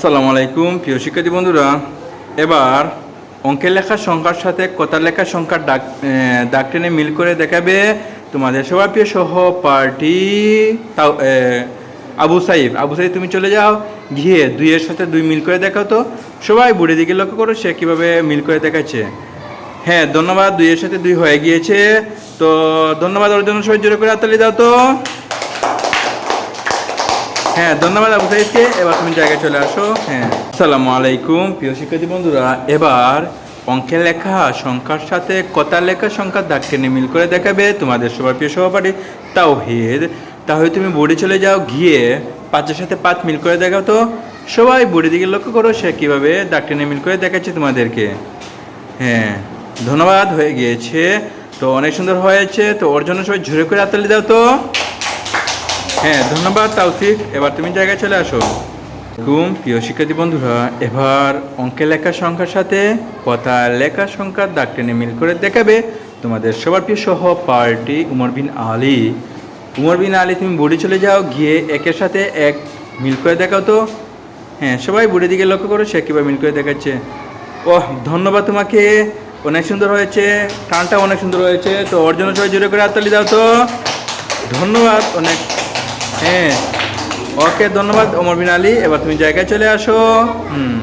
আসসালামু আলাইকুম, প্রিয় শিক্ষার্থী বন্ধুরা। এবার অঙ্কের লেখার সংখ্যার সাথে কথার লেখার সংখ্যার ডাক দাগ টেনে মিল করে দেখাবে তোমাদের সবার প্রিয় তাও আবু সাইব আবু সাইব তুমি চলে যাও, গিয়ে দুইয়ের সাথে দুই মিল করে দেখাও তো। সবাই বুড়ি দিকে লক্ষ্য করো, সে কীভাবে মিল করে দেখাচ্ছে। হ্যাঁ ধন্যবাদ, দুইয়ের সাথে দুই হয়ে গিয়েছে। তো ধন্যবাদ, ওর জন্য সবাই জোরে করে হাততালি দাও তো। হ্যাঁ ধন্যবাদ আবু সাইদকে। এবার তুমি জায়গায় চলে আসো। হ্যাঁ আসসালামু আলাইকুম, প্রিয় শিক্ষার্থী বন্ধুরা। এবার অঙ্কের লেখা, সংখ্যার সাথে কথার লেখা, সংখ্যার দাগ টেনে মিল করে দেখাবে তোমাদের সবার প্রিয় সহপাঠী তাওহিদ। তাহলে তুমি বোর্ডে চলে যাও, গিয়ে পাঁচের সাথে পাঁচ মিল করে দেখাও তো। সবাই বোর্ডের দিকে লক্ষ্য করো, সে কীভাবে দাগ টেনে মিল করে দেখাচ্ছে তোমাদেরকে। হ্যাঁ ধন্যবাদ, হয়ে গিয়েছে। তো অনেক সুন্দর হয়েছে। তো ওর জন্য সবাই ঝুড়ে করে হাততালি দাও তো। হ্যাঁ ধন্যবাদ, তাওফিক। এবার তুমি জায়গায় চলে আসো। ঘুম, প্রিয় শিক্ষার্থী বন্ধুরা, এবার অঙ্কে লেখার সংখ্যার সাথে কথা লেখার সংখ্যার দাগ টেনে মিল করে দেখাবে তোমাদের সবার প্রিয় সহ পার্টি, উমর বিন আলী। উমর বিন আলী, তুমি বুড়ি চলে যাও, গিয়ে একের সাথে এক মিল করে দেখাও তো। হ্যাঁ সবাই বুড়ির দিকে লক্ষ্য করো, সে কীভাবে মিল করে দেখাচ্ছে। ওহ, ধন্যবাদ তোমাকে। অনেক সুন্দর হয়েছে টানটা অনেক সুন্দর হয়েছে। তো ওর জন্য সবাই জোরে করে হাততালি দাও তো। ধন্যবাদ, অনেক হ্যাঁ। ওকে, ধন্যবাদ, ওমর বিন আলী। এবার তুমি জায়গায় চলে আসো। হুম।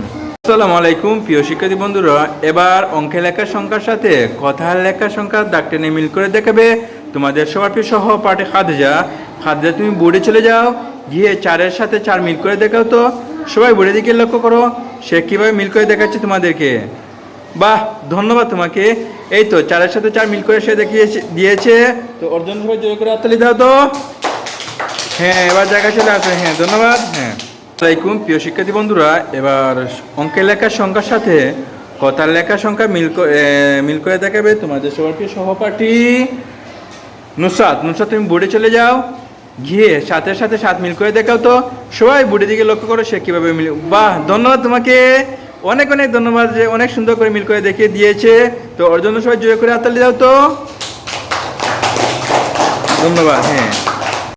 আসসালামু আলাইকুম, প্রিয় শিক্ষার্থী বন্ধুরা। এবার অঙ্কের লেখার সংখ্যার সাথে কথা লেখার সংখ্যার দাগ টেনে মিল করে দেখাবে তোমাদের সবার প্রিয় সহ পাঠে খাদজা। খাদজা, তুমি বোর্ডে চলে যাও। গিয়ে চারের সাথে চার মিল করে দেখাও তো। সবাই বোর্ডের দিকে লক্ষ্য করো। সে কীভাবে মিল করে দেখাচ্ছে তোমাদেরকে? বাহ, ধন্যবাদ তোমাকে। এই তো, চারের সাথে চার মিল করে সে দেখিয়েছে, দিয়েছে। তো ওর জন্য সবাই জোর করে হাততালি দাও তো। হ্যাঁ এবার জায়গা চলে আসে। হ্যাঁ ধন্যবাদ। হ্যাঁ। আসসালামাইকুম প্রিয় শিক্ষার্থী বন্ধুরা, এবার অঙ্কের লেখার সংখ্যার সাথে কথার লেখার সংখ্যা মিল মিল করে দেখাবে তোমাদের সবার প্রিয় সহপাঠী নুসরাত। নুসরাত, তুমি বোর্ডে চলে যাও। গিয়ে সাথের সাথে সাত মিল করে দেখাও তো। সবাই বোর্ডের দিকে লক্ষ্য করো, সে কীভাবে মিল বাহ, ধন্যবাদ তোমাকে। অনেক অনেক ধন্যবাদ যে অনেক সুন্দর করে মিল করে দেখিয়ে দিয়েছে। তো ওর জন্য সবাই জোরে করে হাততালি দাও তো। ধন্যবাদ হ্যাঁ।